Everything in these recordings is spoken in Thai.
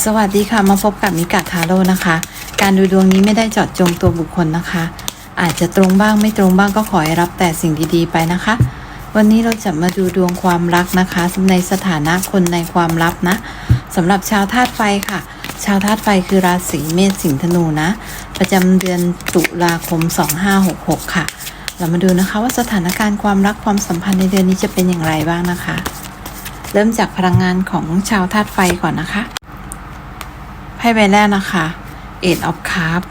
สวัสดีค่ะมาพบกับมิกาทาโร่นะคะ การดูดวงนี้ไม่ได้เจาะจงตัวบุคคลนะคะ อาจจะตรงบ้างไม่ตรงบ้างก็ขอให้รับแต่สิ่งดีๆไปนะคะ วันนี้เราจะมาดูดวงความรักนะคะในสถานะคนในความลับนะสำหรับชาวธาตุไฟค่ะ ชาวธาตุไฟคือราศีเมษสิงห์ธนูนะ ประจำเดือนตุลาคม 2566 ค่ะ เรามาดูนะคะว่าสถานการณ์ความรักความสัมพันธ์ในเดือนนี้จะเป็นอย่างไรบ้างนะคะ เริ่มจากพลังงานของชาวธาตุไฟก่อนนะคะ พ่ใบแรกนะคะ Eight of Cups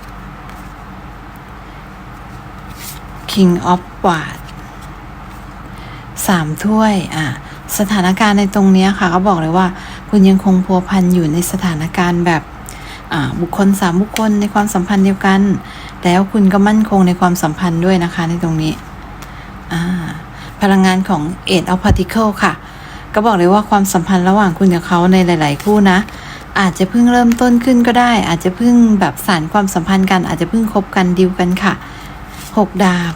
King of w a d สามถ้วย อะ สถานการณ์ในตรงนี้ค่ะ ก็บอกเลยว่า คุณยังคงพัวพันอยู่ในสถานการณ์แบบอ่าบุคคลสามบุคคลในความสัมพันธ์เดียวกัน แล้วคุณก็มั่นคงในความสัมพันธ์ด้วยนะคะในตรงนี้อ่าพลังงานของ Eight of Particle ค่ะ ก็บอกเลยว่าความสัมพันธ์ระหว่างคุณกับเขาในหลาย ๆ คู่นะ อาจจะเพิ่งเริ่มต้นขึ้นก็ได้ อาจจะเพิ่งแบบสารความสัมพันธ์กัน อาจจะเพิ่งคบกันดิวกันค่ะหกดาบ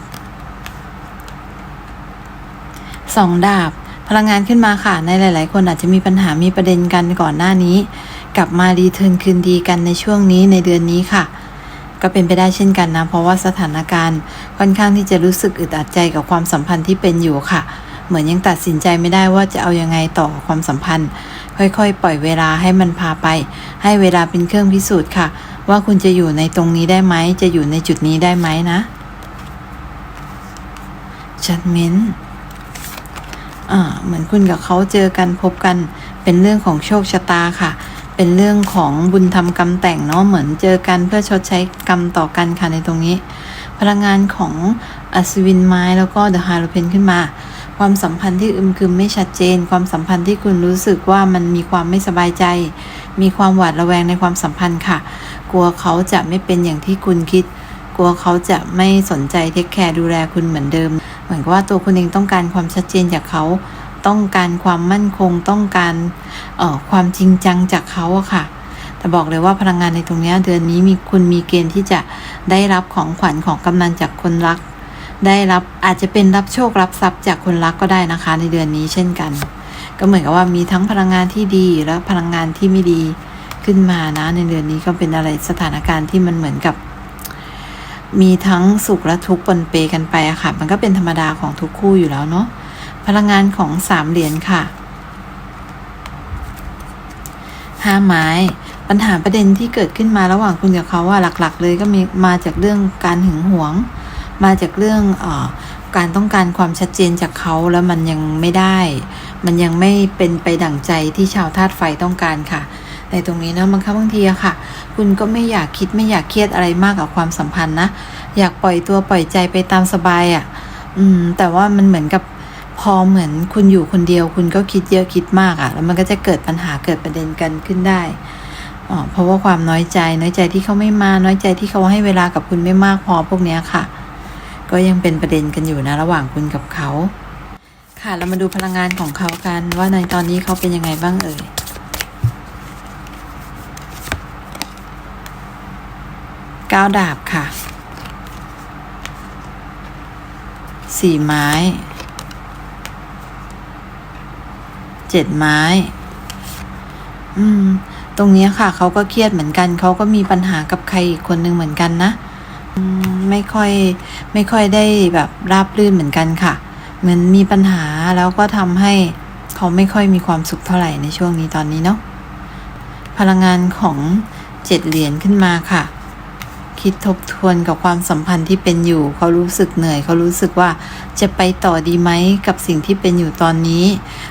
สองดาบ พลังงานขึ้นมาค่ะ ในหลาย ๆ คนอาจจะมีปัญหามีประเด็นกันก่อนหน้านี้ กลับมารีเทิร์นคืนดีกันในช่วงนี้ในเดือนนี้ค่ะ ก็เป็นไปได้เช่นกันนะ เพราะว่าสถานการณ์ค่อนข้างที่จะรู้สึกอึดอัดใจกับความสัมพันธ์ที่เป็นอยู่ค่ะ เหมือนยังตัดสินใจไม่ได้ว่าจะเอายังไงต่อความสัมพันธ์ ค่อยๆ ปล่อยเวลาให้มันพาไป ให้เวลาเป็นเครื่องพิสูจน์ค่ะ ว่าคุณจะอยู่ในตรงนี้ได้ไหม จะอยู่ในจุดนี้ได้ไหมนะจัดเม้นอ่าเหมือนคุณกับเขาเจอกันพบกันเป็นเรื่องของโชคชะตาค่ะ เป็นเรื่องของบุญทำกรรมแต่งเนาะเหมือนเจอกันเพื่อชดใช้กรรมต่อกันค่ะในตรงนี้ พลังงานของอัศวินไม้แล้วก็เดอะฮาโลเพนขึ้นมา ความสัมพันธ์ที่อึมครึมไม่ชัดเจน ความสัมพันธ์ที่คุณรู้สึกว่ามันมีความไม่สบายใจ มีความหวาดระแวงในความสัมพันธ์ค่ะ กลัวเขาจะไม่เป็นอย่างที่คุณคิด กลัวเขาจะไม่สนใจเทคแคร์ดูแลคุณเหมือนเดิม เหมือนกับว่าตัวคุณเองต้องการความชัดเจนจากเขา ต้องการความมั่นคง ต้องการเอ่อความจริงจังจากเขาอะค่ะแต่บอกเลยว่าพลังงานในตรงนี้เดือนนี้มีคุณมีเกณฑ์ที่จะได้รับของขวัญของกำนันจากคนรัก ได้รับอาจจะเป็นรับโชครับทรัพย์จากคนรักก็ได้นะคะ ในเดือนนี้เช่นกัน ก็เหมือนกับว่ามีทั้งพลังงานที่ดีและพลังงานที่ไม่ดีขึ้นมานะ ในเดือนนี้ก็เป็นอะไรสถานการณ์ที่มันเหมือนกับ มีทั้งสุขและทุกข์ปนเปกันไปอะค่ะ มันก็เป็นธรรมดาของทุกคู่อยู่แล้วเนาะพลังงานของสามเหรียญค่ะห้าไม้ปัญหาประเด็นที่เกิดขึ้นมาระหว่างคุณกับเขาว่าหลัก ๆ เลยก็มีมาจากเรื่องการหึงหวง มาจากเรื่องอการต้องการความชัดเจนจากเขาแล้วมันยังไม่ได้ มันยังไม่เป็นไปดั่งใจที่ชาวธาตุไฟต้องการค่ะในตรงนี้นะบางครั้งบางทีอะค่ะ คุณก็ไม่อยากคิดไม่อยากเครียดอะไรมากกับความสัมพันธ์นะอยากปล่อยตัวปล่อยใจไปตามสบายอะอืม แต่ว่ามันเหมือนกับพอเหมือนคุณอยู่คนเดียว คุณก็คิดเยอะคิดมากอะแล้วมันก็จะเกิดปัญหาเกิดประเด็นกันขึ้นได้เพราะว่าความน้อยใจ น้อยใจที่เขาไม่มา น้อยใจที่เขาให้เวลากับคุณไม่มากพอพวกนี้ค่ะ ก็ยังเป็นประเด็นกันอยู่นะระหว่างคุณกับเขา ค่ะเรามาดูพลังงานของเขากันว่าในตอนนี้เขาเป็นยังไงบ้างเอ่ยก้าวดาบค่ะสี่ไม้เจ็ดไม้ อืม ตรงนี้ค่ะ เขาก็เครียดเหมือนกัน เขาก็มีปัญหากับใครอีกคนหนึ่งเหมือนกันนะ ไม่ค่อยไม่ค่อยได้แบบราบรื่นเหมือนกันค่ะ เหมือนมีปัญหาแล้วก็ทำให้เขาไม่ค่อยมีความสุขเท่าไหร่ในช่วงนี้ตอนนี้เนาะพลังงานของเจ็ดเหรียญขึ้นมาค่ะ คิดทบทวนกับความสัมพันธ์ที่เป็นอยู่ เขารู้สึกเหนื่อย เขารู้สึกว่าจะไปต่อดีไหมกับสิ่งที่เป็นอยู่ตอนนี้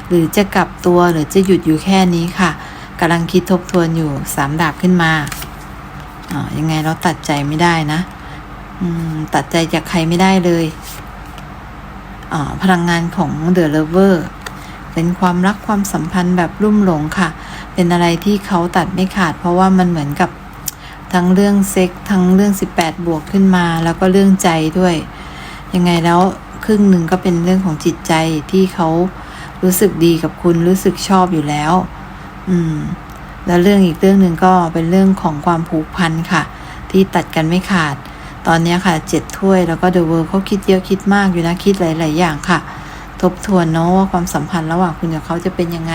หรือจะกลับตัวหรือจะหยุดอยู่แค่นี้ค่ะกำลังคิดทบทวนอยู่สามดาบขึ้นมาอ๋อยังไงเราตัดใจไม่ได้นะ ตัดใจจากใครไม่ได้เลยพลังงานของเดอะเลเวอร์เป็นความรักความสัมพันธ์แบบรุ่มหลงค่ะ เป็นอะไรที่เขาตัดไม่ขาด เพราะว่ามันเหมือนกับทั้งเรื่องเซ็กทั้งเรื่อง 18 บวกขึ้นมา แล้วก็เรื่องใจด้วย ยังไงแล้วครึ่งหนึ่งก็เป็นเรื่องของจิตใจที่เขารู้สึกดีกับคุณรู้สึกชอบอยู่แล้ว อืม แล้วเรื่องอีกเรื่องหนึ่งก็เป็นเรื่องของความผูกพันค่ะ ที่ตัดกันไม่ขาด ตอนนี้ค่ะเจ็ดถ้วยแล้วก็เดอะเวิร์เขาคิดเยอะคิดมากอยู่นะคิดหลาย ๆ อย่างค่ะ ทบทวนเนาะว่าความสัมพันธ์ระหว่างคุณกับเขาจะเป็นยังไง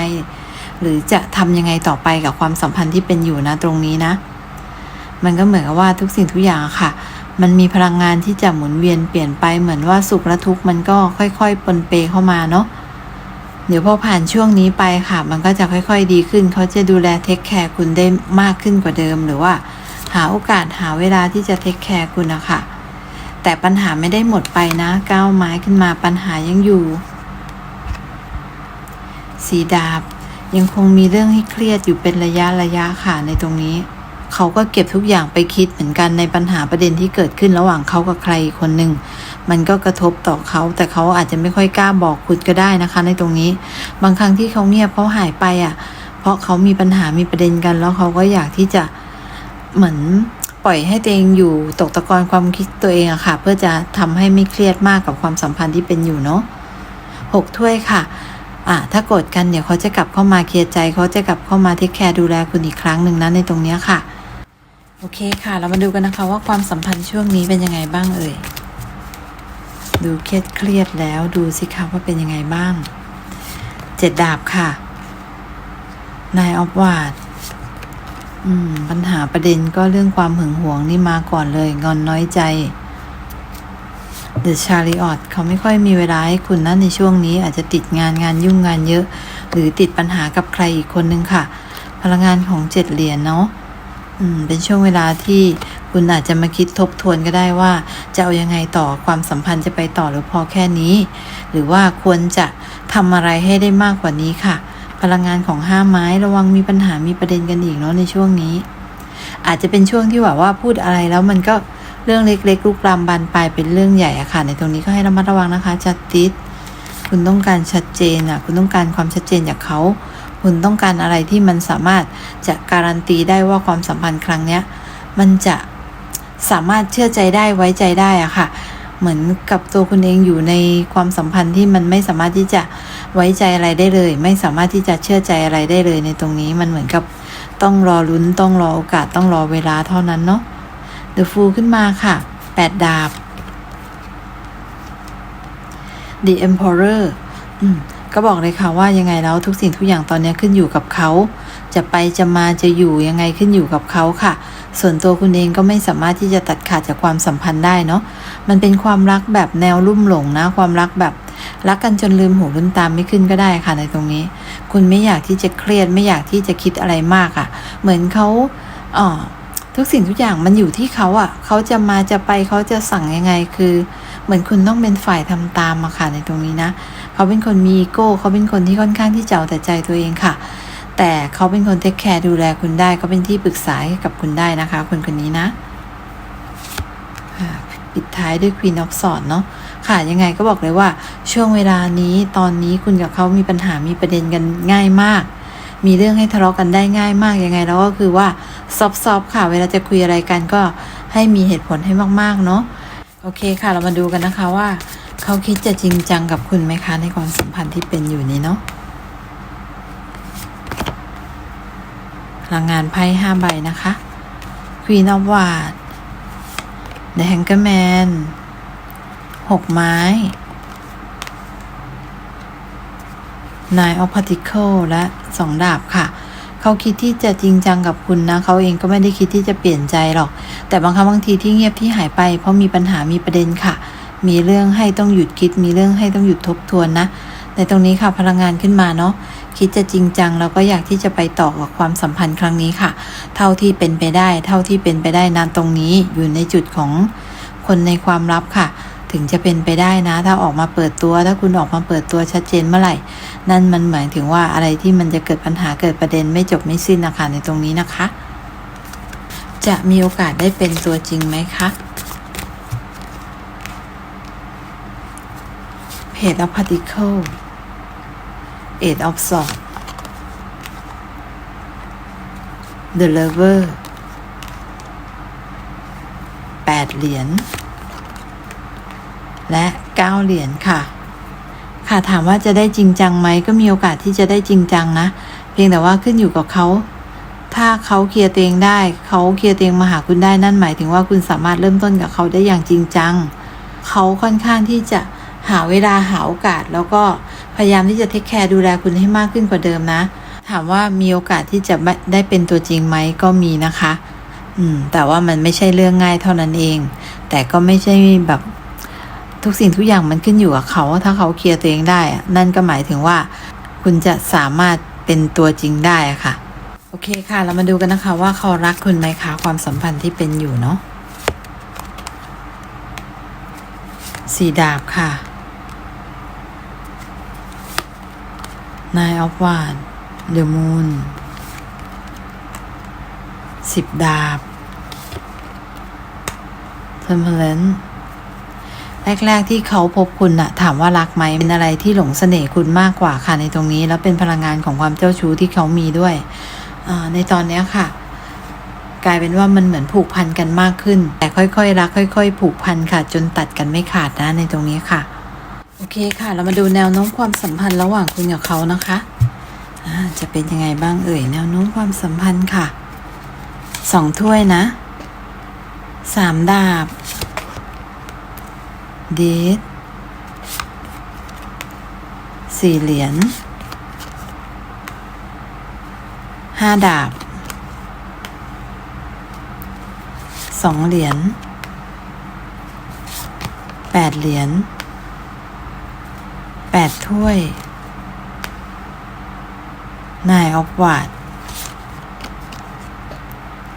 หรือจะทำยังไงต่อไปกับความสัมพันธ์ที่เป็นอยู่นะตรงนี้นะ มันก็เหมือนกับว่าทุกสิ่งทุกอย่างค่ะ มันมีพลังงานที่จะหมุนเวียนเปลี่ยนไปเหมือนว่าสุขและทุกข์มันก็ค่อยๆปนเปเข้ามาเนาะเดี๋ยวพอผ่านช่วงนี้ไปค่ะ มันก็จะค่อย ๆ ดีขึ้น เขาจะดูแลเทคแคร์คุณได้มากขึ้นกว่าเดิมหรือว่า หาโอกาสหาเวลาที่จะเทคแคร์คุณนะคะ แต่ปัญหาไม่ได้หมดไปนะก้าวไม้ขึ้นมาปัญหายังอยู่ สีดาบยังคงมีเรื่องให้เครียดอยู่เป็นระยะระยะค่ะในตรงนี้ เขาก็เก็บทุกอย่างไปคิดเหมือนกันในปัญหาประเด็นที่เกิดขึ้นระหว่างเขากับใครอีกคนหนึ่งมันก็กระทบต่อเขา แต่เขาอาจจะไม่ค่อยกล้าบอกคุณก็ได้นะคะ ในตรงนี้ บางครั้งที่เขาเงียบเขาหายไปอะ เพราะเขามีปัญหามีประเด็นกัน แล้วเขาก็อยากที่จะ เหมือนปล่อยให้ตัวเองอยู่ตกตะกอนความคิดตัวเองอะค่ะ เพื่อจะทำให้ไม่เครียดมากกับความสัมพันธ์ที่เป็นอยู่เนาะหกถ้วยค่ะอะ ถ้าโกรธกันเดี๋ยวเขาจะกลับเข้ามาเคลียร์ใจ เขาจะกลับเข้ามาเทคแคร์ดูแลคุณอีกครั้งหนึ่งนะในตรงเนี้ยค่ะ โอเคค่ะ เรามาดูกันนะคะว่าความสัมพันธ์ช่วงนี้เป็นยังไงบ้างเอ่ย ดูเครียดเครียดแล้วดูสิคะว่าเป็นยังไงบ้าง เจ็ดดาบค่ะนายออฟวาด ปัญหาประเด็นก็เรื่องความหึงหวงนี่มาก่อนเลย งอนน้อยใจเดอะชาริออตเขาไม่ค่อยมีเวลาให้คุณนะในช่วงนี้อาจจะติดงานงานยุ่งงานเยอะ หรือติดปัญหากับใครอีกคนนึงค่ะ พลังงานของเจ็ดเหรียญเนาะเป็นช่วงเวลาที่คุณอาจจะมาคิดทบทวนก็ได้ว่า จะเอายังไงต่อความสัมพันธ์จะไปต่อหรือพอแค่นี้ หรือว่าควรจะทำอะไรให้ได้มากกว่านี้ค่ะ พลังงานของห้าไม้ระวังมีปัญหามีประเด็นกันอีกเนาะในช่วงนี้ อาจจะเป็นช่วงที่แบบว่าพูดอะไรแล้วมันก็เรื่องเล็กๆลุกลามบานปลายเป็นเรื่องใหญ่อะค่ะ ในตรงนี้ก็ให้ระมัดระวังนะคะจัดติดคุณต้องการชัดเจนอะคุณต้องการความชัดเจนจากเขา คุณต้องการอะไรที่มันสามารถจะการันตีได้ว่าความสัมพันธ์ครั้งเนี้ย มันจะสามารถเชื่อใจได้ไว้ใจได้อะค่ะ เหมือนกับตัวคุณเองอยู่ในความสัมพันธ์ที่มันไม่สามารถที่จะไว้ใจอะไรได้เลย ไม่สามารถที่จะเชื่อใจอะไรได้เลยในตรงนี้มันเหมือนกับต้องรอลุ้นต้องรอโอกาสต้องรอเวลาเท่านั้นเนาะ The Fool ขึ้นมาค่ะแปดดาบ The Emperor อืมก็บอกเลยค่ะว่ายังไงแล้วทุกสิ่งทุกอย่างตอนนี้ขึ้นอยู่กับเขา จะไปจะมาจะอยู่ยังไงขึ้นอยู่กับเขาค่ะ ส่วนตัวคุณเองก็ไม่สามารถที่จะตัดขาดจากความสัมพันธ์ได้เนาะมันเป็นความรักแบบแนวลุ่มหลงนะ ความรักแบบรักกันจนลืมหูลืมตามไม่ขึ้นก็ได้ค่ะในตรงนี้ คุณไม่อยากที่จะเครียดไม่อยากที่จะคิดอะไรมากอะ่ะ เหมือนเขาอ่อทุกสิ่งทุกอย่างมันอยู่ที่เขาอะ่ะ เขาจะมาจะไปเขาจะสั่งยังไงคือ เหมือนคุณต้องเป็นฝ่ายทำตามมาค่ะในตรงนี้นะ เขาเป็นคนมีอีโก้เขาเป็นคนที่ค่อนข้างที่จะเอาแต่ใจตัวเองค่ะ แต่เขาเป็นคนเทคแคร์ดูแลคุณได้เขาเป็นที่ปรึกษาให้กับคุณได้นะคะ คนคนนี้นะปิดท้ายด้วย Queen of Swords เนาะค่ะยังไงก็บอกเลยว่า ช่วงเวลานี้ตอนนี้คุณกับเขามีปัญหามีประเด็นกันง่ายมาก มีเรื่องให้ทะเลาะกันได้ง่ายมากยังไงแล้วก็คือว่าซอฟๆค่ะ เวลาจะคุยอะไรกันก็ให้มีเหตุผลให้มากๆเนาะโอเคค่ะเรามาดูกันนะคะว่า เขาคิดจะจริงจังกับคุณไหมคะในความสัมพันธ์ที่เป็นอยู่นี้เนาะ พลังงานไพ่ห้าใบนะคะ Queen of Wands The Hangman หกไม้ Nine of Pentacles และสองดาบค่ะ เขาคิดที่จะจริงจังกับคุณนะ เขาเองก็ไม่ได้คิดที่จะเปลี่ยนใจหรอก แต่บางครั้งบางทีที่เงียบที่หายไปเพราะมีปัญหามีประเด็นค่ะ มีเรื่องให้ต้องหยุดคิด มีเรื่องให้ต้องหยุดทบทวนนะ ในตรงนี้ค่ะพลังงานขึ้นมาเนาะ คิดจะจริงจังแล้วก็อยากที่จะไปต่อกับความสัมพันธ์ครั้งนี้ค่ะ เท่าที่เป็นไปได้ เท่าที่เป็นไปได้นานตรงนี้อยู่ในจุดของคนในความลับค่ะ ถึงจะเป็นไปได้นะ ถ้าออกมาเปิดตัว ถ้าคุณออกมาเปิดตัวชัดเจนเมื่อไหร่ นั่นมันหมายถึงว่าอะไรที่มันจะเกิดปัญหาเกิดประเด็นไม่จบไม่สิ้นนะคะในตรงนี้นะคะ จะมีโอกาสได้เป็นตัวจริงไหมคะเพจ of particle eight of swords the lover แปดเหรียญ และเก้าเหรียญค่ะ ค่ะถามว่าจะได้จริงจังไหมก็มีโอกาสที่จะได้จริงจังนะ เพียงแต่ว่าขึ้นอยู่กับเขาถ้าเขาเคลียร์เตัวเองได้ เขาเคลียร์เตัวเองมาหาคุณได้นั่นหมายถึงว่าคุณสามารถเริ่มต้นกับเขาได้อย่างจริงจัง เขาค่อนข้างที่จะหาเวลาหาโอกาสแล้วก็ พยายามที่จะเทคแคร์ดูแลคุณให้มากขึ้นกว่าเดิมนะ ถามว่ามีโอกาสที่จะได้เป็นตัวจริงไหมก็มีนะคะ อืม แต่ว่ามันไม่ใช่เรื่องง่ายเท่านั้นเอง แต่ก็ไม่ใช่แบบทุกสิ่งทุกอย่างมันขึ้นอยู่กับเขา ถ้าเขาเคลียร์ตัวเองได้ นั่นก็หมายถึงว่า คุณจะสามารถเป็นตัวจริงได้ค่ะ โอเคค่ะ เรามาดูกันนะคะ ว่าเขารักคุณไหมคะ ความสัมพันธ์ที่เป็นอยู่เนาะสีดาบค่ะ Nine of Wands The Moon สิบดาบ Temperance แรก ๆ ที่เขาพบคุณอะถามว่ารักไหมเป็นอะไรที่หลงเสน่ห์คุณมากกว่าค่ะในตรงนี้ แล้วเป็นพลังงานของความเจ้าชู้ที่เขามีด้วยในตอนนี้ค่ะ กลายเป็นว่ามันเหมือนผูกพันกันมากขึ้น แต่ค่อยๆรัก ค่อย ๆ ผูกพันค่ะ จนตัดกันไม่ขาดนะในตรงนี้ค่ะ โอเคค่ะ เรามาดูแนวโน้มความสัมพันธ์ระหว่างคุณกับเขานะคะจะเป็นยังไงบ้างเอ่ย แนวโน้มความสัมพันธ์ค่ะสองถ้วยนะสามดาบเดทสี่เหรียญห้าดาบสองเหรียญแปดเหรียญ แปดถ้วยนายออฟวาด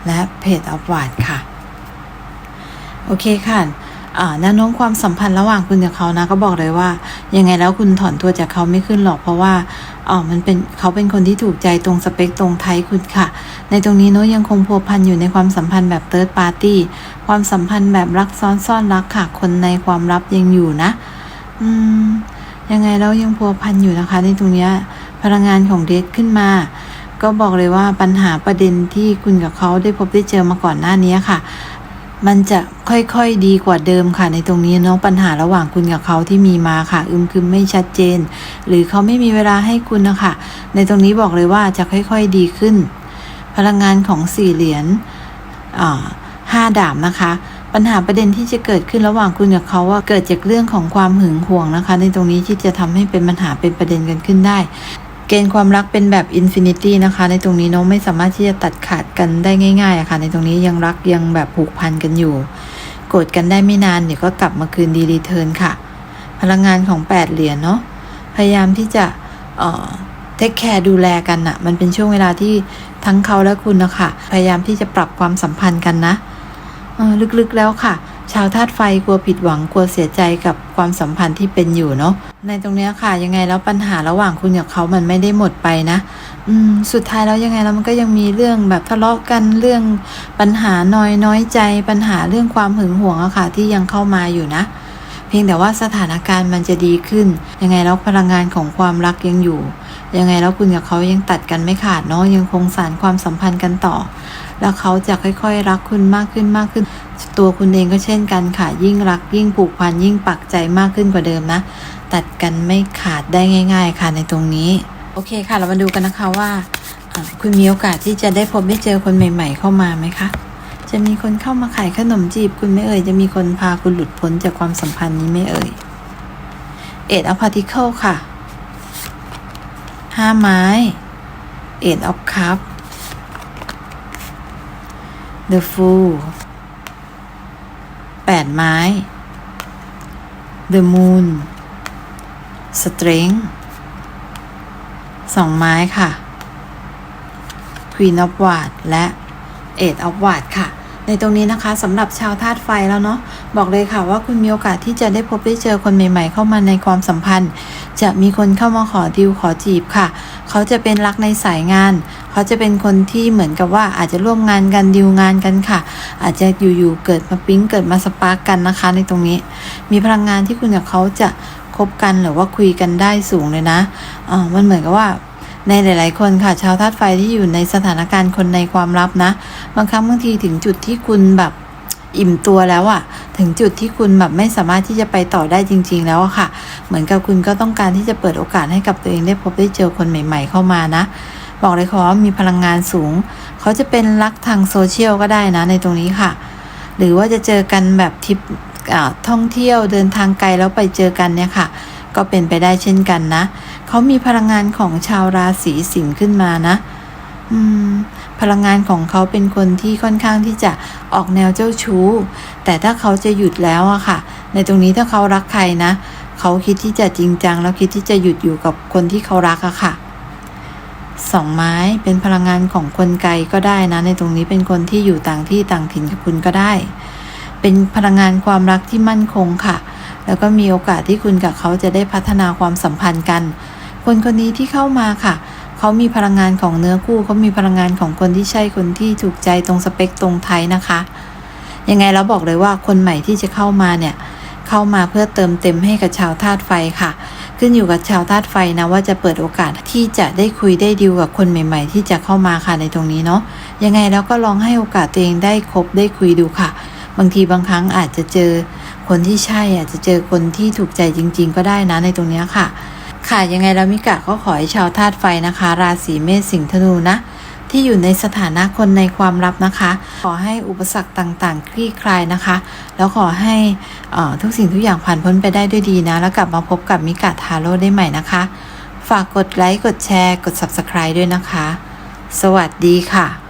และเพจออฟวาดค่ะ โอเคค่ะแนวโน้มความสัมพันธ์ระหว่างคุณกับเขานะ ก็บอกเลยว่า ยังไงแล้วคุณถอนตัวจากเขาไม่ขึ้นหรอกเพราะว่าอ๋อมันเป็นเขาเป็นคนที่ถูกใจตรงสเปคตรงไทยคุณค่ะ ในตรงนี้โน้ยังคงพัวพันอยู่ในความสัมพันธ์แบบเติร์ดปาร์ตี้ความสัมพันธ์แบบรักซ้อนซ่อนรักค่ะ คนในความลับยังอยู่นะ อืม ยังไงแล้วยังพัวพันอยู่นะคะ ในตรงนี้พลังงานของเดทขึ้นมา ก็บอกเลยว่าปัญหาประเด็นที่คุณกับเขาได้พบได้เจอมาก่อนหน้านี้ค่ะ มันจะค่อยๆดีกว่าเดิมค่ะ ในตรงนี้เนาะปัญหาระหว่างคุณกับเขาที่มีมาค่ะ อึมครึมไม่ชัดเจน หรือเขาไม่มีเวลาให้คุณนะคะ ในตรงนี้บอกเลยว่าจะค่อยๆดีขึ้น พลังงานของสี่เหรียญห้าดาบนะคะ ปัญหาประเด็นที่จะเกิดขึ้นระหว่างคุณกับเขาว่าเกิดจากเรื่องของความหึงหวงนะคะ ในตรงนี้ที่จะทำให้เป็นปัญหาเป็นประเด็นกันขึ้นได้ เกณฑ์ความรักเป็นแบบอินฟินิตี้นะคะ ในตรงนี้น้องไม่สามารถที่จะตัดขาดกันได้ง่ายๆอะค่ะ ในตรงนี้ยังรักยังแบบผูกพันกันอยู่โกรธกันได้ไม่นานเดี๋ยวก็กลับมาคืนดีรีเทิร์นค่ะ พลังงานของ 8 เหรียญเนาะพยายามที่จะเอ่อเทคแคร์ดูแลกันอะมันเป็นช่วงเวลาที่ทั้งเขาและคุณนะคะพยายามที่จะปรับความสัมพันธ์กันนะ ลึกๆแล้วค่ะ ชาวธาตุไฟกลัวผิดหวังกลัวเสียใจกับความสัมพันธ์ที่เป็นอยู่เนาะในตรงนี้ค่ะ ยังไงแล้วปัญหาระหว่างคุณกับเขามันไม่ได้หมดไปนะ อืม สุดท้ายแล้วยังไงแล้วมันก็ยังมีเรื่องแบบทะเลาะกันเรื่องปัญหาน้อยน้อยใจ ปัญหาเรื่องความหึงหวงอะค่ะ ที่ยังเข้ามาอยู่นะ เพียงแต่ว่าสถานการณ์มันจะดีขึ้น ยังไงแล้วพลังงานของความรักยังอยู่ ยังไงแล้วคุณกับเขายังตัดกันไม่ขาดเนาะยังคงสานความสัมพันธ์กันต่อ แล้วเขาจะค่อยๆ รักคุณมากขึ้นมากขึ้น ตัวคุณเองก็เช่นกันค่ะยิ่งรัก ยิ่งผูกพันยิ่งปักใจมากขึ้นกว่าเดิมนะ ตัดกันไม่ขาดได้ง่าย ๆ ค่ะในตรงนี้ โอเคค่ะ เรามาดูกันนะคะว่า คุณมีโอกาสที่จะได้พบได้เจอคนใหม่ ๆ เข้ามาไหมคะจะมีคนเข้ามาขายขนมจีบคุณไม่เอ่ย จะมีคนพาคุณหลุดพ้นจากความสัมพันธ์นี้ไม่เอ่ย เอ็ดอพาร์ติเคิลค่ะ ห้าไม้เอ็ดออฟคัพ The Fool แปดไม้ The Moon Strength สองไม้ค่ะ Queen of Wands และ Eight of Wands ค่ะ ในตรงนี้นะคะสำหรับชาวธาตุไฟแล้วเนาะบอกเลยค่ะว่าคุณมีโอกาสที่จะได้พบได้เจอคนใหม่ ๆ เข้ามาในความสัมพันธ์ จะมีคนเข้ามาขอดิวขอจีบค่ะ เขาจะเป็นรักในสายงาน เขาจะเป็นคนที่เหมือนกับว่าอาจจะร่วมงานกันดิวงานกันค่ะ อาจจะอยู่ๆเกิดมาปิ๊งเกิดมาสปาร์กกันนะคะ ในตรงนี้ มีพลังงานที่คุณกับเขาจะคบกันหรือว่าคุยกันได้สูงเลยนะอ่ามันเหมือนกับว่า ในหลาย ๆ คนค่ะชาวธาตุไฟที่อยู่ในสถานการณ์คนในความลับนะ บางครั้งบางทีถึงจุดที่คุณแบบอิ่มตัวแล้วอะถึงจุดที่คุณแบบไม่สามารถที่จะไปต่อได้จริง ๆ แล้วอะค่ะ เหมือนกับคุณก็ต้องการที่จะเปิดโอกาสให้กับตัวเองได้พบได้เจอคนใหม่ ๆ เข้ามานะ บอกเลยค่ะว่ามีพลังงานสูง เขาจะเป็นรักทางโซเชียลก็ได้นะในตรงนี้ค่ะ หรือว่าจะเจอกันแบบทริปท่องเที่ยวเดินทางไกลแล้วไปเจอกันเนี่ยค่ะ ก็เป็นไปได้เช่นกันนะ เขามีพลังงานของชาวราศีสิงห์ขึ้นมานะ อืม พลังงานของเขาเป็นคนที่ค่อนข้างที่จะออกแนวเจ้าชู้ แต่ถ้าเขาจะหยุดแล้วอะค่ะ ในตรงนี้ถ้าเขารักใครนะ เขาคิดที่จะจริงจัง แล้วคิดที่จะหยุดอยู่กับคนที่เขารักอะค่ะสองไม้เป็นพลังงานของคนไกลก็ได้นะ ในตรงนี้เป็นคนที่อยู่ต่างที่ต่างถิ่นกับคุณก็ได้ เป็นพลังงานความรักที่มั่นคงค่ะ แล้วก็มีโอกาสที่คุณกับเขาจะได้พัฒนาความสัมพันธ์กัน คนคนนี้ที่เข้ามาค่ะ เขามีพลังงานของเนื้อคู่เขามีพลังงานของคนที่ใช่คนที่ถูกใจตรงสเปคตรงไทยนะคะ ยังไงเราบอกเลยว่าคนใหม่ที่จะเข้ามาเนี่ย เข้ามาเพื่อเติมเต็มให้กับชาวธาตุไฟค่ะ ขึ้นอยู่กับชาวธาตุไฟนะว่าจะเปิดโอกาสที่จะได้คุยได้ดิวกับคนใหม่ ๆ ที่จะเข้ามาค่ะในตรงนี้เนาะ ยังไงแล้วก็ลองให้โอกาสตัวเองได้คบได้คุยดูค่ะ บางทีบางครั้งอาจจะเจอคนที่ใช่อาจจะเจอคนที่ถูกใจจริง ๆ ก็ได้นะในตรงนี้ค่ะ ค่ะยังไงแล้วมิกะก็ขอให้ชาวธาตุไฟนะคะ ราศีเมษสิงห์ธนูนะ ที่อยู่ในสถานะคนในความลับนะคะ ขอให้อุปสรรคต่างๆ คลี่คลายนะคะ แล้วขอให้ทุกสิ่งทุกอย่างผ่านพ้นไปได้ด้วยดีนะ แล้วกลับมาพบกับมิกะทาโร่ได้ใหม่นะคะ ฝากกดไลค์กดแชร์ กด Subscribe ด้วยนะคะ สวัสดีค่ะ